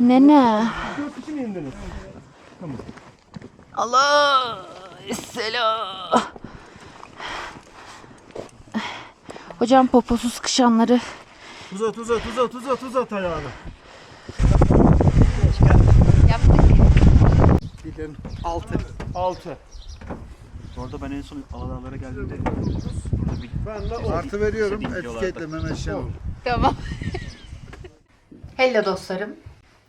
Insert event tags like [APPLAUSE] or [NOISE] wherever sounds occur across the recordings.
Nene. Dört kişi mi indiniz? Allah. Selam. Hocam poposu sıkışanları Uzat uzat uzat uzat uzat ayağını. yaptık. 6. Altı. Orada ben en son Aladağlara geldiğimde burada bir Ben de. Artı veriyorum. Etiketle Mehmet Şenol. Tamam. Hello dostlarım.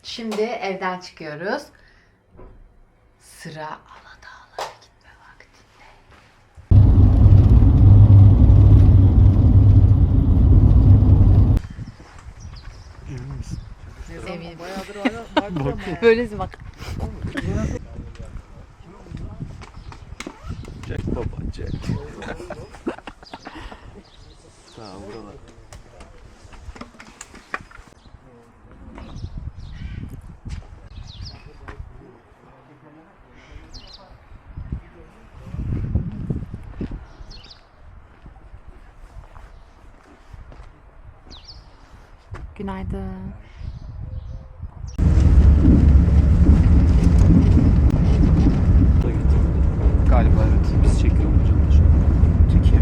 Şimdi evden çıkıyoruz. Sıra Aladağlara gitme vaktinde. Eminim. [LAUGHS] Böylesi bak. Jack baba Jack. Sağ ol buralar. Günaydın. Burada gittim. Galiba evet. Biz çekiyor olacağım. Çekiyor.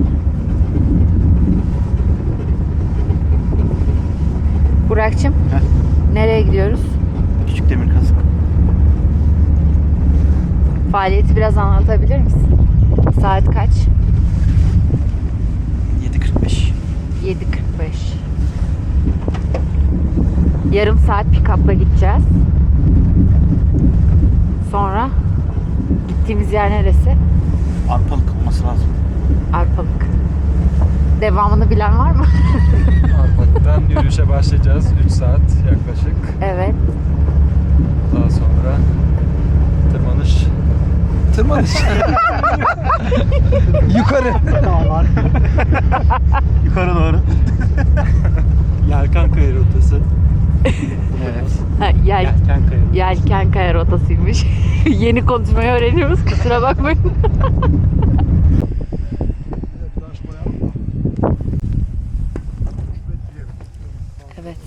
Burak'cığım. Heh. Nereye gidiyoruz? Küçük demir kask. Faaliyeti biraz anlatabilir misin? Saat kaç? 7.45. 7.45. Yarım saat pick-up'la gideceğiz. Sonra gittiğimiz yer neresi? Arpalık olması lazım. Arpalık. Devamını bilen var mı? [LAUGHS] Arpalık'tan yürüyüşe başlayacağız. 3 saat yaklaşık. evet. Daha sonra tırmanış. Tırmanış. [LAUGHS] Yukarı. Yukarı doğru. [LAUGHS] Yelken kayı rotası. Evet. Ha, yel, Yelken kayı. yelken kaya rotasıymış. [LAUGHS] Yeni konuşmayı öğreniyoruz. Kusura bakmayın. evet.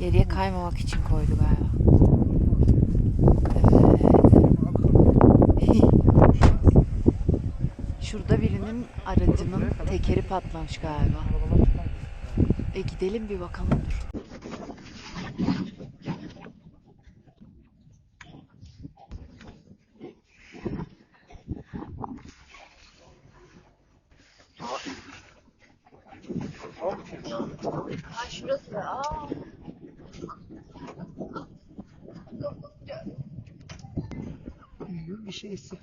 Geriye kaymamak için koydu galiba. Evet. Şurada birinin aracının tekeri patlamış galiba. E gidelim bir bakalım dur. Ay şurası. Aa. bir şeysi.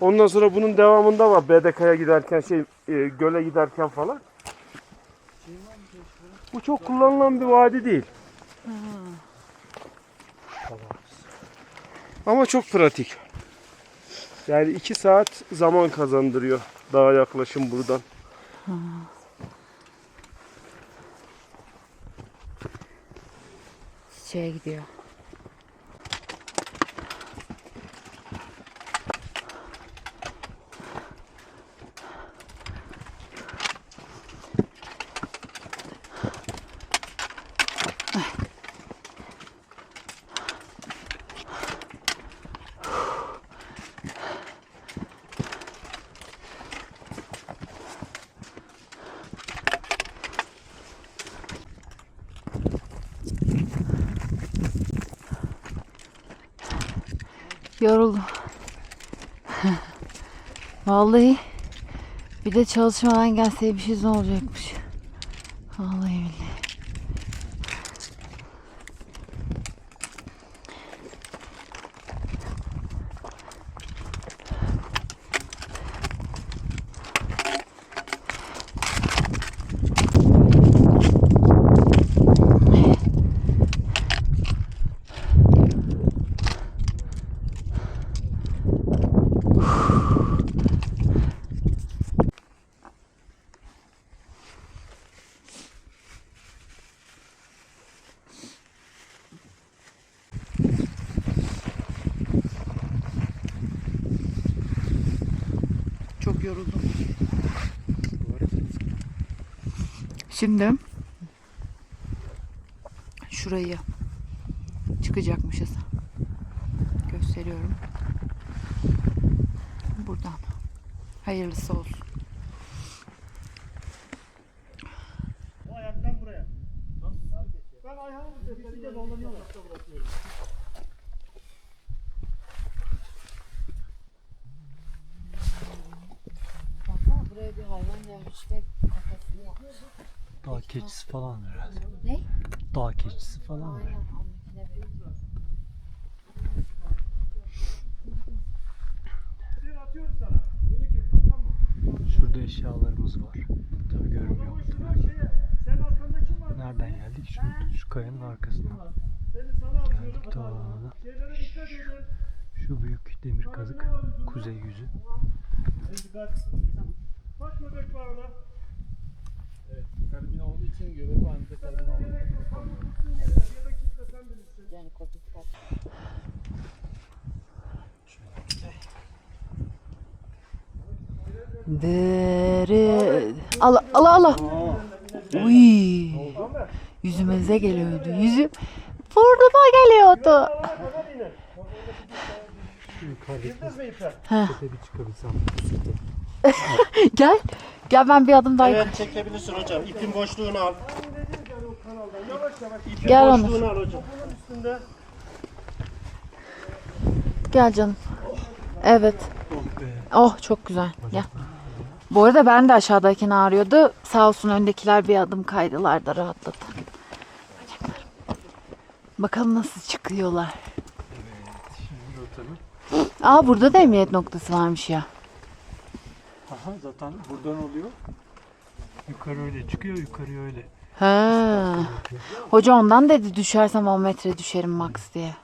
Ondan sonra bunun devamında var. BDK'ya giderken şey e, göle giderken falan. Bu çok kullanılan bir vadi değil. Ama çok pratik. Yani iki saat zaman kazandırıyor daha yaklaşım buradan. Çiçeğe gidiyor. Yoruldum. [LAUGHS] Vallahi bir de çalışmadan gelseymişiz ne olacakmış. Vallahi billahi. Yoruldum. Şimdi şurayı çıkacakmışız. Gösteriyorum. Buradan. Hayırlısı olsun. Buraya bir hayvan gelmiş ve kafasını yapmış. Dağ keçisi falan herhalde. Ne? Dağ keçisi falan Aynen benziyor. Şurada eşyalarımız var. Tabii görünmüyor. Nereden geldik? Şu, şu kayanın arkasından. Geldik ta Şu büyük demir kazık. Kuzey yüzü. Bak köpek bağına. Karabin olduğu için göbeği bandı karabin olduğu Yani kopuk Dere. Allah Allah Allah. Uy. Yüzümüze geliyordu. Yüzüm burnuma geliyordu. [LAUGHS] Gel. Gel ben bir adım daha Evet çekebilirsin hocam. İpin boşluğunu al. İpin Gel Onur. boşluğunu al hocam. Üstünde. Gel canım. Evet. Oh çok güzel. Gel. Bu arada ben de aşağıdayken ağrıyordu. Sağ olsun öndekiler bir adım kaydılar da rahatladı. Bacaklarım. Bakalım nasıl çıkıyorlar. Aa burada da emniyet noktası varmış ya. Aha zaten buradan oluyor. Yukarı öyle çıkıyor, yukarı öyle. Ha. Hoca ondan dedi düşersem 10 metre düşerim max diye.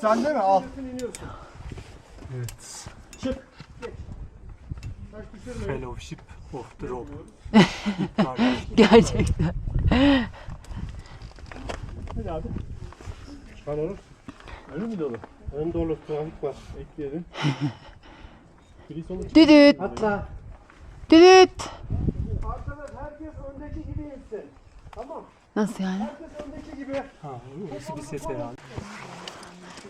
Sen de mi? Al. Evet. Fellowship of the Rope. [LAUGHS] Gerçekten. Hadi abi. Çıkar olur. Önü mü dolu? Ön dolu trafik var. Ekleyelim. [LAUGHS] Düdüt. Atla. Düdüt. Arkadaş herkes öndeki gibi insin. Tamam. Nasıl yani? Herkes öndeki gibi. Ha, orası bir ses herhalde.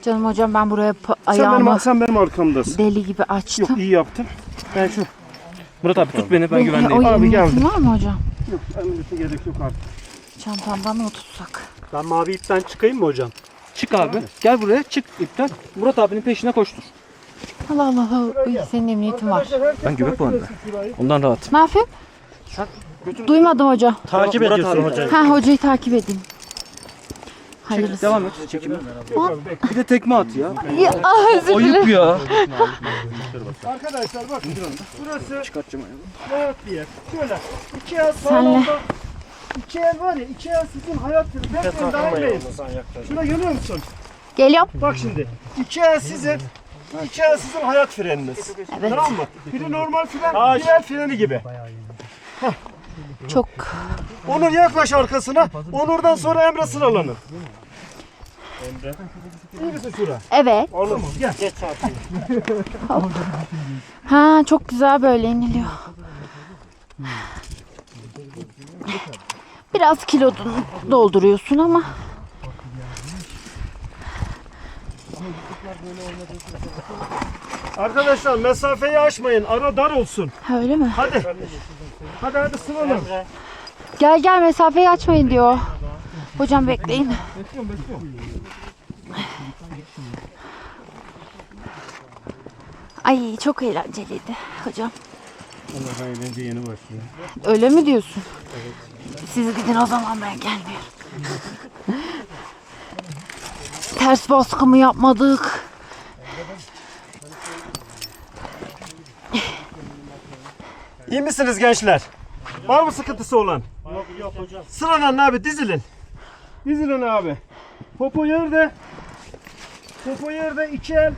Canım hocam ben buraya pa- Sen benim, ayağımı sen benim arkamdasın. deli gibi açtım. Yok iyi yaptın. Ben şu. Murat abi tut beni ben güvendeyim. O Abi emniyetin geldim. var mı hocam? Yok emniyete gerek yok artık. Çantamdan mı tutsak? Ben mavi ipten çıkayım mı hocam? Çık abi. Gel buraya çık ipten. Murat abinin peşine koştur. Allah Allah. Uy, senin emniyetin var. Ben göbek bağında. Ondan rahat. Ne yapayım? Duymadım hoca. Takip ediyorsun hocam. Ha hocayı takip edeyim. Hayırlısı. Devam et çekime. Bir de tekme at ya. Ya, ah, özür dilerim. Ayıp ya. [LAUGHS] Arkadaşlar bakın. Burası Çıkartacağım rahat bir yer. Şöyle. iki el Senle. sağlamda. İki el var ya. iki el sizin hayat türü. Bekleyin daha inmeyin. Şuna görüyor musun? Geliyorum. Bak şimdi. İki el sizin. İki el sizin hayat freniniz. Evet. Tamam mı? Biri normal fren, bir el freni gibi. Çok Onur yaklaş arkasına. Onur'dan sonra Emre sıralanın. Emre. İyi misin şura? evet. Tamam gel. Geç abi. Ha çok güzel böyle iniliyor. Biraz kilo dolduruyorsun ama Arkadaşlar mesafeyi aşmayın. Ara dar olsun. ha, öyle mi? Hadi. Hadi hadi sıralan. Gel gel mesafeyi açmayın diyor. Hocam bekleyin. Ay çok eğlenceliydi hocam. Allah eğlence yeni başlıyor. Öyle mi diyorsun? Siz gidin o zaman ben gelmiyorum. Ters baskı mı yapmadık? İyi misiniz gençler? Var mı sıkıntısı olan? Yok yok hocam. Sıralanın abi dizilin. Dizilin abi. Popo yerde. Popo yerde iki el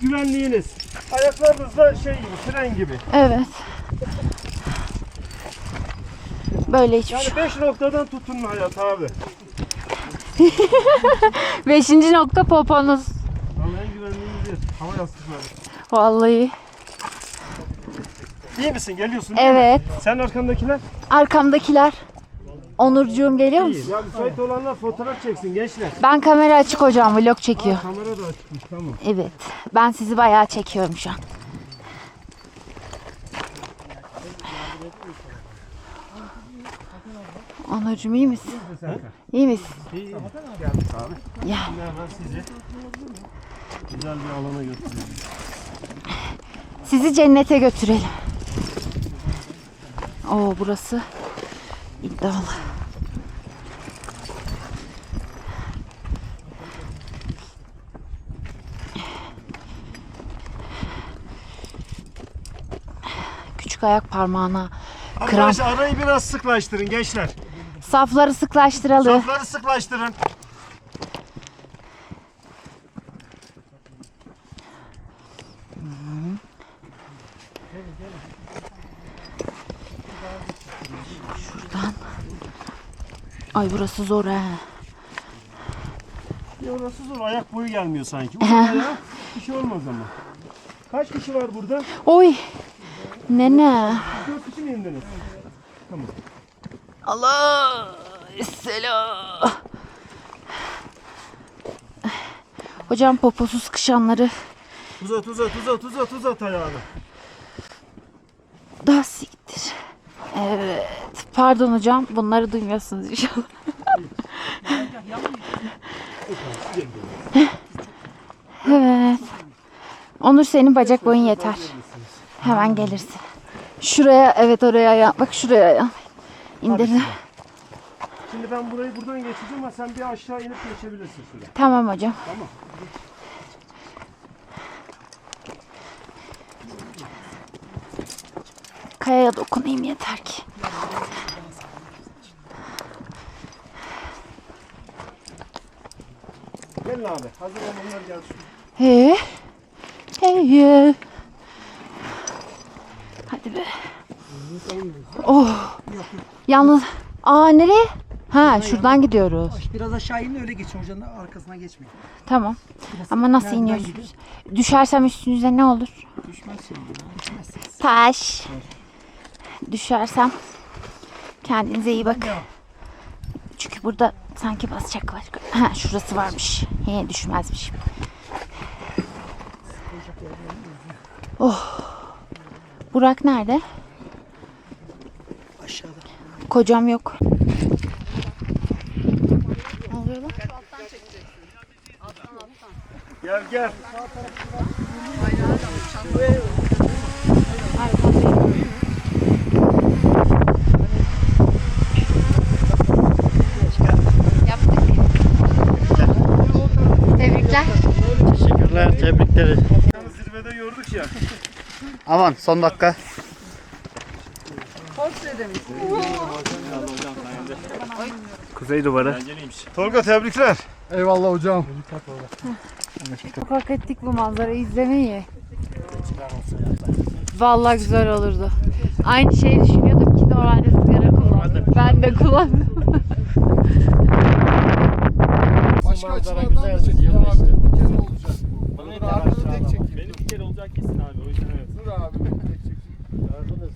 güvenliğiniz. Ayaklarınız da şey gibi fren gibi. Evet. Böyle hiçbir Yani şey. beş noktadan tutun hayat abi. [LAUGHS] Beşinci nokta poponuz. Vallahi en güvenli Getir. Hava yastıkları. Vallahi. İyi misin? Geliyorsun değil mi? Evet. Sen arkandakiler? Arkamdakiler. Onurcuğum geliyor musun? Ya müsait olanlar fotoğraf çeksin gençler. Ben kamera açık hocam. Vlog çekiyor. Kamera da açıkmış tamam. Evet. Ben sizi bayağı çekiyorum şu an. Onurcuğum iyi misin? İyi misin? Geldik abi. Ya. Şimdi hemen sizi güzel bir alana götürüyorum. Sizi cennete götürelim. Oo burası iddialı. Küçük ayak parmağına kramp. Arkadaşlar arayı biraz sıklaştırın gençler. Safları sıklaştıralım. Safları sıklaştırın. Ay burası zor ha. Ya orası zor. Ayak boyu gelmiyor sanki. Uzun ayağa bir şey olmaz ama. Kaç kişi var burada? Oy. Nene. Dört kişi mi indiniz? Allah selam. Hocam poposu sıkışanları Uzat uzat uzat uzat uzat ayağını. da siktir. Evet. Pardon hocam. Bunları duymuyorsunuz inşallah. [LAUGHS] evet. Onur senin bacak boyun yeter. Hemen gelirsin. Şuraya evet oraya ayağım. Bak şuraya ayağım. İndir. Şimdi ben burayı buradan geçeceğim ama sen bir aşağı inip geçebilirsin şuraya. Tamam hocam. Tamam. Kayaya dokunayım yeter ki. Gelin abi. Hazır olanlar gelsin. He. Hey. Hadi be. Oh. Yalnız. Aa nereye? Ha şuradan gidiyoruz. Biraz aşağı inin öyle geçin hocanın arkasına geçmeyin. Tamam. Ama nasıl Nereden iniyorsunuz? Düşersem üstünüze ne olur? Düşmezsin ya. Düşmezsiniz. Taş. Düşersem kendinize iyi bakın. Çünkü burada sanki basacak var. Ha şurası varmış. He düşmezmiş. Oh. Burak nerede? Kocam yok. Ne oluyor lan? Gel gel. Tebrikler. Teşekkürler, tebrikleri. Zirvede yorduk ya. Aman son dakika. Kuzey duvarı. Tolga tebrikler. Eyvallah hocam. Çok hak ettik bu manzarayı izlemeyi. Vallahi güzel olurdu. Aynı şeyi düşünüyordum ki normalde sigara kullandım. Ben de kullandım. Başka açılardan da çekeyim abi. Bir kere olacak. Dur abi tek çekeyim. Benim bir kere olacak kesin abi. O yüzden evet. Dur abi tek çekeyim.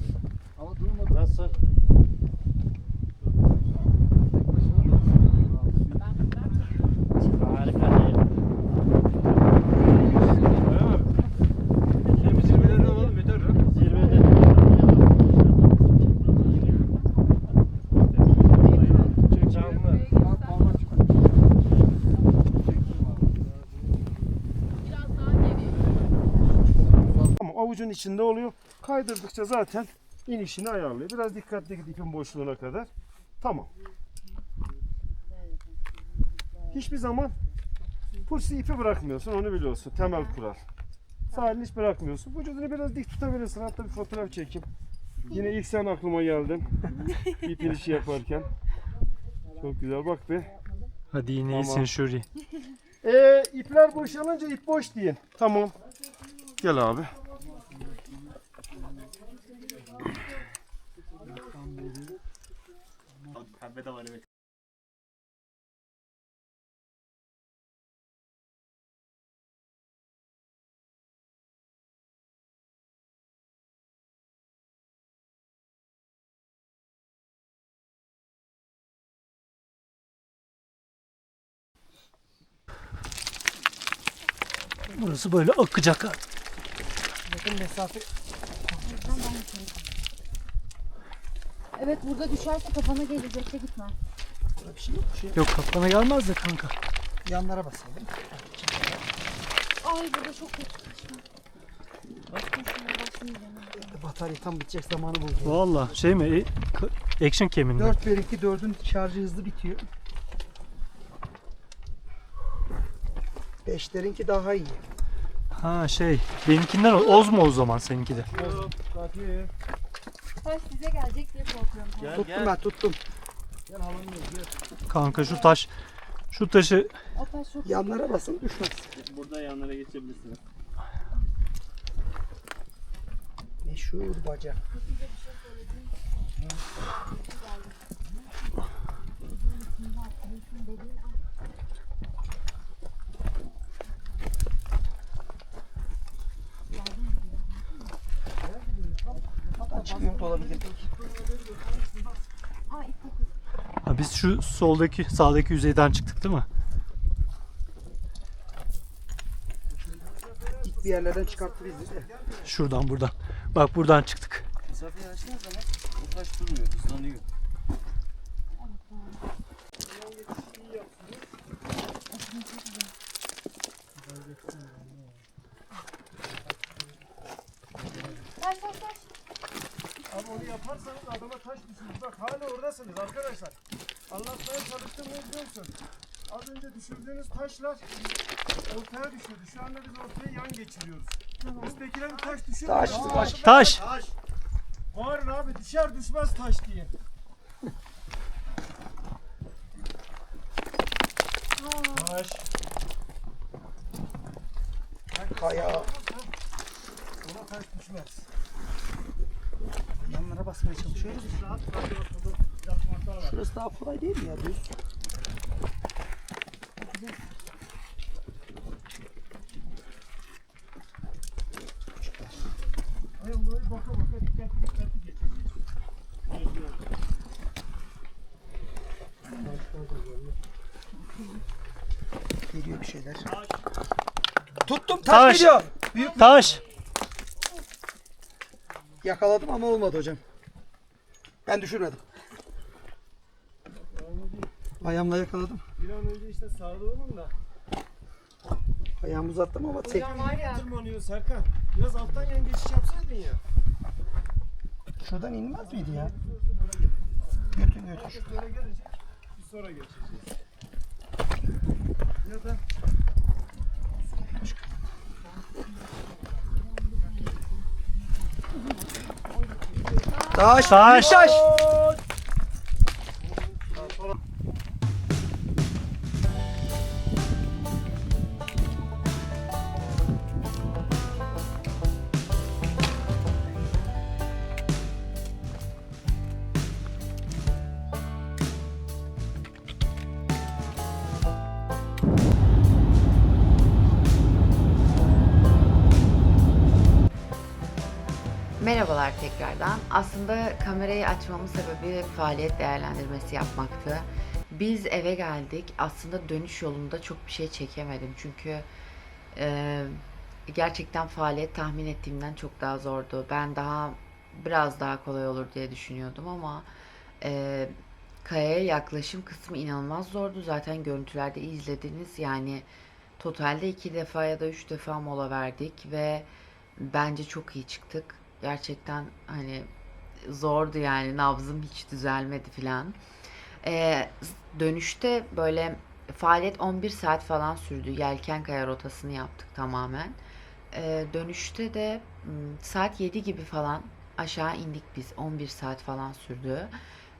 Ama durmadı. Nasıl? Şimdi zirvede ne olalım müdür? Ama avucun içinde oluyor. Kaydırdıkça zaten inişini ayarlıyor. Biraz dikkatli git ipin boşluğuna kadar. Tamam. Hiçbir zaman pulsi ipi bırakmıyorsun onu biliyorsun. Temel kural. Sahilini hiç bırakmıyorsun. Vücudunu biraz dik tutabilirsin. Hatta bir fotoğraf çekeyim. Yine ilk sen aklıma geldin. [LAUGHS] İp inişi yaparken. Çok güzel bak be. Hadi yine Tamam. iyisin Şuri. Ee, ipler boşalınca ip boş deyin. Tamam. Gel abi. bedava demek. Burası böyle akacak artık. Bakın mesafe Evet burada düşerse kafana gelecek de gitme. bir şey yok. Bir şey yok. Yok kafana gelmez de kanka. Yanlara basalım. Ay burada çok kötü. Batarya tam bitecek zamanı buldu. Valla şey mi? E, action mi? 4 1 2 4'ün şarjı hızlı bitiyor. 5'lerinki daha iyi. Ha şey. Benimkinden o- oz mu o zaman seninki de? Taş size gelecek diye korkuyorum. tuttum ben tuttum. Kanka şu taş şu taşı O taş çok Yanlara basın düşmez. Burada yanlara geçebilirsiniz. Meşhur baca. Hatta çıkıyor olabilir. Ha, biz şu soldaki sağdaki yüzeyden çıktık değil mi? İlk bir yerlerden çıkarttı bizi de. Şuradan buradan. Bak buradan çıktık. Mesafeyi açtığınız zaman o taş durmuyor, hızlanıyor. Abi onu yaparsanız adama taş düşürür. Bak hala oradasınız arkadaşlar. Anlatmaya çalıştığım ne biliyor musun? Az önce düşürdüğünüz taşlar ortaya düşürdü. Şu anda biz ortaya yan geçiriyoruz. Üsttekiler bir taş düşüyor. Taş, taş. Taş. Bağırın abi düşer düşmez taş diye. Taş. Kaya. Ona taş düşmez. Yanlara basmaya çalışıyoruz. Şurası daha kolay değil mi ya düz? Geliyor bir şeyler. Tuttum taş, Taş. geliyor. Büyük Taş. yakaladım ama olmadı hocam. Ben düşürmedim. Ayağımla yakaladım. Bir an önce işte sağlayalım da. Ayağımı uzattım ama tek. Tırmanıyor Serkan. Biraz alttan yan geçiş yapsaydın ya. Şuradan inmez miydi ya? Götür götür. Böyle gelecek. Bir sonra geçeceğiz. Ya da Taş. Taş. Taş. Tekrardan. Aslında kamerayı açmamın sebebi faaliyet değerlendirmesi yapmaktı. Biz eve geldik. Aslında dönüş yolunda çok bir şey çekemedim. Çünkü e, gerçekten faaliyet tahmin ettiğimden çok daha zordu. Ben daha biraz daha kolay olur diye düşünüyordum ama e, kayaya yaklaşım kısmı inanılmaz zordu. Zaten görüntülerde izlediniz. Yani totalde iki defa ya da üç defa mola verdik ve bence çok iyi çıktık. Gerçekten hani zordu yani nabzım hiç düzelmedi filan. Ee, dönüşte böyle faaliyet 11 saat falan sürdü. Yelken kaya rotasını yaptık tamamen. Ee, dönüşte de saat 7 gibi falan aşağı indik biz. 11 saat falan sürdü.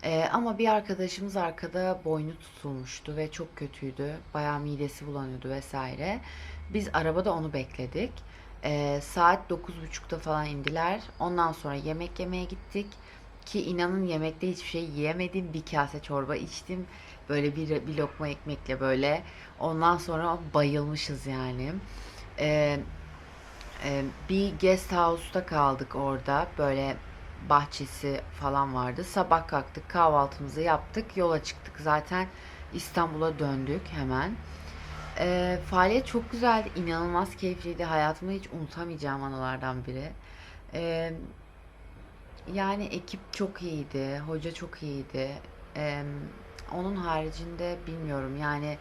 Ee, ama bir arkadaşımız arkada boynu tutulmuştu ve çok kötüydü. Bayağı midesi bulanıyordu vesaire. Biz arabada onu bekledik. Ee, saat 9.30'da falan indiler. Ondan sonra yemek yemeye gittik. Ki inanın yemekte hiçbir şey yiyemedim. Bir kase çorba içtim. Böyle bir, bir lokma ekmekle böyle. Ondan sonra bayılmışız yani. Ee, e, bir guest house'ta kaldık orada. Böyle bahçesi falan vardı. Sabah kalktık kahvaltımızı yaptık. Yola çıktık zaten. İstanbul'a döndük hemen. Ee, faaliyet çok güzeldi. inanılmaz keyifliydi. Hayatımda hiç unutamayacağım anılardan biri. Ee, yani ekip çok iyiydi. Hoca çok iyiydi. Ee, onun haricinde bilmiyorum. Yani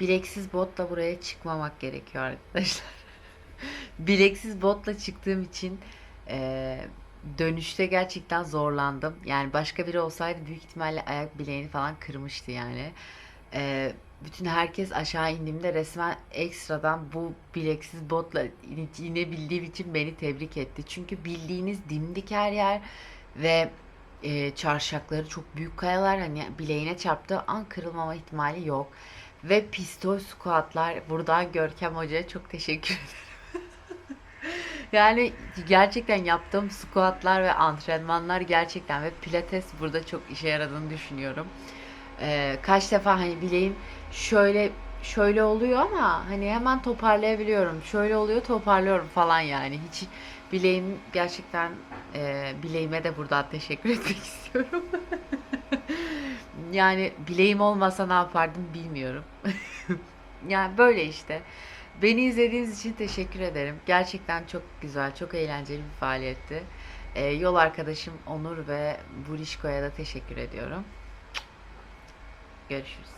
bileksiz botla buraya çıkmamak gerekiyor arkadaşlar. [LAUGHS] bileksiz botla çıktığım için e, dönüşte gerçekten zorlandım. Yani başka biri olsaydı büyük ihtimalle ayak bileğini falan kırmıştı yani. Ee, bütün herkes aşağı indiğimde resmen ekstradan bu bileksiz botla ine- inebildiğim için beni tebrik etti. Çünkü bildiğiniz dimdik her yer ve e, çarşakları çok büyük kayalar hani bileğine çarptığı an kırılmama ihtimali yok. Ve pistol squatlar buradan Görkem Hoca'ya çok teşekkür ederim. [LAUGHS] yani gerçekten yaptığım squatlar ve antrenmanlar gerçekten ve pilates burada çok işe yaradığını düşünüyorum. Ee, kaç defa hani bileğim şöyle şöyle oluyor ama hani hemen toparlayabiliyorum. Şöyle oluyor toparlıyorum falan yani. Hiç bileğim gerçekten e, bileğime de buradan teşekkür [LAUGHS] etmek istiyorum. yani bileğim olmasa ne yapardım bilmiyorum. [LAUGHS] yani böyle işte. Beni izlediğiniz için teşekkür ederim. Gerçekten çok güzel, çok eğlenceli bir faaliyetti. Ee, yol arkadaşım Onur ve Burişko'ya da teşekkür ediyorum. Görüşürüz.